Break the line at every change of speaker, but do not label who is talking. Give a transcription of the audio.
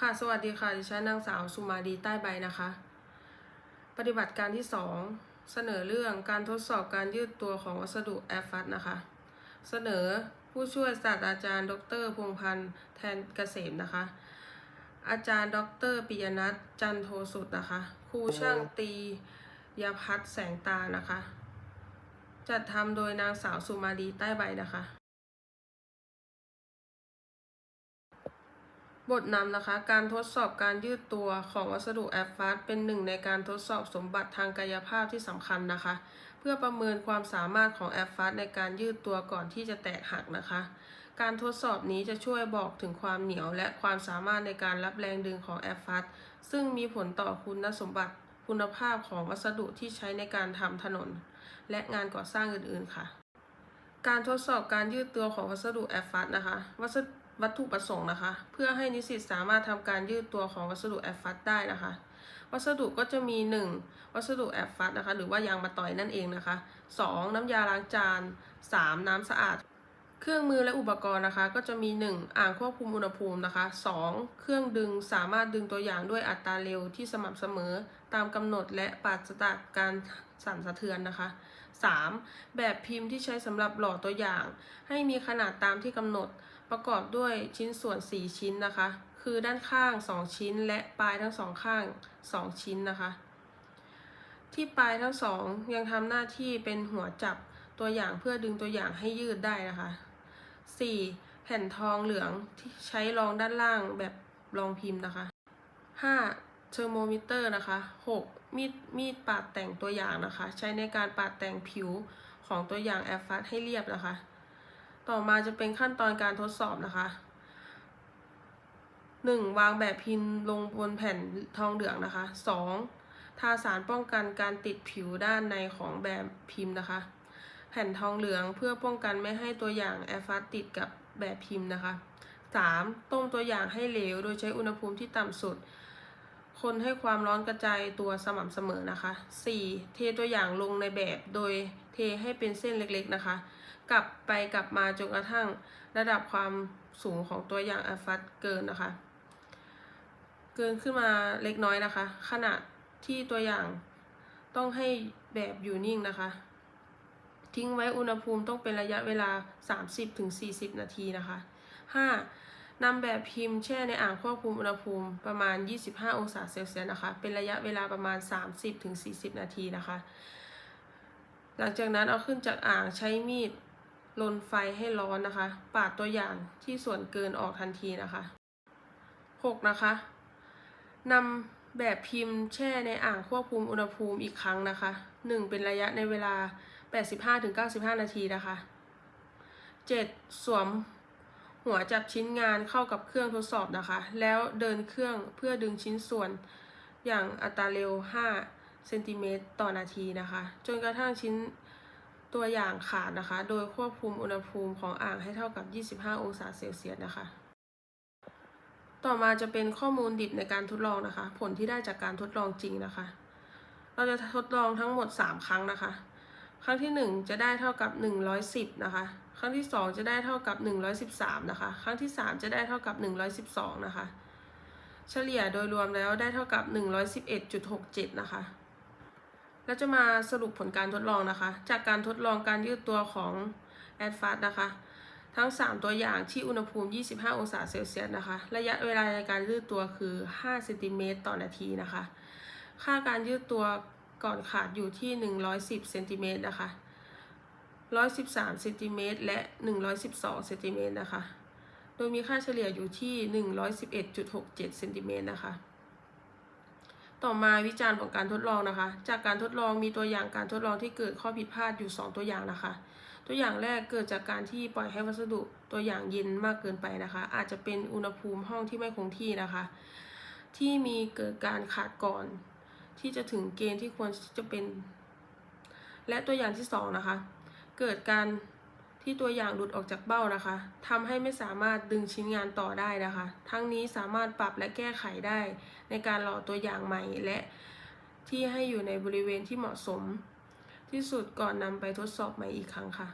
ค่ะ สวัสดีค่ะ ดิฉันนางสาวสุมาดีใต้ใบนะคะ ปฏิบัติการที่ 2 เสนอเรื่องการทดสอบการยืดตัวของวัสดุแอฟฟัสนะคะ เสนอผู้ช่วยศาสตราจารย์ ดรพงพันธ์แทนเกษมนะคะ อาจารย์ ดรปิยนัทจันโทสุดนะคะ ครูช่างตียพัฒแสงตานะคะ จัดทำโดยนางสาวสุมาดีใต้ใบนะคะ บทนำนะคะ การทดสอบการยืดตัวของวัสดุแอฟฟัสเป็นหนึ่งในการทดสอบสมบัติทางกายภาพที่สำคัญนะคะ เพื่อประเมินความสามารถของแอฟฟัสในการยืดตัวก่อนที่จะแตกหักนะคะ การทดสอบนี้จะช่วยบอกถึงความเหนียวและความสามารถในการรับแรงดึงของแอฟฟัสซึ่งมีผลต่อคุณสมบัติคุณภาพของวัสดุที่ใช้ในการทำถนน และงานก่อสร้างอื่นๆค่ะ การทดสอบการยืดตัวของวัสดุแอฟฟัสนะคะ วัสดุ วัตถุประสงค์นะคะ เพื่อให้นิสิตสามารถทำการยืดตัวของวัสดุแอฟฟัสได้นะคะ วัสดุก็จะมี 1. วัสดุแอฟฟัสนะคะ หรือว่ายางมะตอยนั่นเองนะคะ 2. น้ำยาล้างจาน 3. น้ำสะอาด เครื่องมือและอุปกรณ์นะคะ ก็จะมี 1. อ่างควบคุมอุณหภูมินะคะ 2. เครื่องดึงสามารถดึงตัวอย่างด้วยอัตราเร็วที่สม่ำเสมอตามกำหนดและปราศจากการสั่นสะเทือนนะคะ 3. แบบพิมพ์ที่ใช้สำหรับหล่อตัวอย่าง ให้มีขนาดตามที่กำหนด ประกอบด้วยชิ้นส่วน 4 ชิ้นนะคะ คือด้านข้าง 2 ชิ้น และปลายทั้งสองข้าง 2 ชิ้นนะคะ ที่ปลายทั้งสองยังทำหน้าที่เป็นหัวจับตัวอย่างเพื่อดึงตัวอย่างให้ยืดได้นะคะ 4. แผ่นทองเหลืองที่ใช้รองด้านล่างแบบรองพิมพ์นะคะ 5. เทอร์โมมิเตอร์นะคะ 6. มีดมีดปาดแต่งตัวอย่างนะคะ ใช้ในการปาดแต่งผิวของตัวอย่างแอฟฟัสให้เรียบนะคะ ต่อมาจะเป็นขั้นตอนการทดสอบนะคะ 1. วางแบบพิมพ์ลงบนแผ่นทองเหลืองนะคะ 2. ทาสารป้องกันการติดผิวด้านในของแบบพิมพ์นะคะ แผ่นทองเหลืองเพื่อป้องกันไม่ให้ตัวอย่างแอฟฟัสติดกับแบบพิมพ์นะคะ 3. ต้มตัวอย่างให้เหลว โดยใช้อุณหภูมิที่ต่ำสุด คนให้ความร้อนกระจายตัวสม่ำเสมอนะคะ 4. เทตัวอย่างลงในแบบโดยเทให้เป็นเส้นเล็กๆนะคะ กลับไปกลับมาจนกระทั่งระดับความสูงของตัวอย่างอฟฟัสเกินนะคะ เกินขึ้นมาเล็กน้อยนะคะ ขณะที่ตัวอย่างต้องให้แบบอยู่นิ่งนะคะ ทิ้งไว้อุณหภูมิต้องเป็นระยะเวลา 30-40 นาทีนะคะ 5. นำแบบพิมพ์แช่ในอ่างควบคุมอุณหภูมิประมาณ 25 องศาเซลเซียสนะคะ เป็นระยะเวลาประมาณ 30-40 นาทีนะคะ หลังจากนั้นเอาขึ้นจากอ่างใช้มีด ลนไฟให้ร้อนนะคะ ปาดตัวอย่างที่ส่วนเกินออกทันทีนะคะ 6. นะคะนำแบบพิมพ์แช่ในอ่างควบคุมอุณหภูมิอีกครั้งนะคะ 1. เป็นระยะในเวลา 85-95 นาทีนะคะ 7. สวมหัวจับชิ้นงานเข้ากับเครื่องทดสอบนะคะ แล้วเดินเครื่องเพื่อดึงชิ้นส่วนอย่างอัตราเร็ว 5 เซนติเมตรต่อนาทีนะคะ จนกระทั่งชิ้น ตัวอย่างขาดนะคะ โดยควบคุมอุณหภูมิของอ่างให้เท่ากับ 25 องศาเซลเซียสนะคะ ต่อมาจะเป็นข้อมูลดิบในการทดลองนะคะ ผลที่ได้จากการทดลองจริงนะคะ เราจะทดลองทั้งหมด 3 ครั้งนะคะ ครั้งที่ 1 จะได้เท่ากับ 110 นะคะ ครั้งที่ 2 จะได้เท่ากับ 113 นะคะ ครั้งที่ 3 จะได้เท่ากับ 112 นะคะ เฉลี่ยโดยรวมแล้วได้เท่ากับ 111.67 นะคะ แล้วจะมาสรุปผลการทดลองนะคะ จากการทดลองการยืดตัวของแอดฟาสนะคะ ทั้ง 3 ตัวอย่างที่อุณหภูมิ 25 องศาเซลเซียสนะคะ ระยะเวลาในการยืดตัวคือ 5 เซนติเมตรต่อนาทีนะคะ ค่าการยืดตัวก่อนขาดอยู่ที่ 110 เซนติเมตรนะคะ 113 เซนติเมตรและ 112 เซนติเมตรนะคะ โดยมีค่าเฉลี่ยอยู่ที่ 111.67 เซนติเมตรนะคะ ต่อมาวิจารณ์ของการทดลองนะคะ จากการทดลองมีตัวอย่างการทดลองที่เกิดข้อผิดพลาดอยู่ 2 ตัวอย่างนะคะ ตัวอย่างแรกเกิดจากการที่ปล่อยให้วัสดุตัวอย่างเย็นมากเกินไปนะคะ อาจจะเป็นอุณหภูมิห้องที่ไม่คงที่นะคะ ที่มีเกิดการขาดก่อน ที่จะถึงเกณฑ์ที่ควรจะเป็น และตัวอย่างที่สองนะคะ เกิดการ ที่ตัวอย่างหลุดออกจากเบ้านะคะทำให้ไม่สามารถดึงชิ้นงานต่อได้นะคะ ทั้งนี้สามารถปรับและแก้ไขได้ ในการหล่อตัวอย่างใหม่และที่ให้อยู่ในบริเวณที่เหมาะสม ที่สุดก่อนนำไปทดสอบใหม่อีกครั้งค่ะ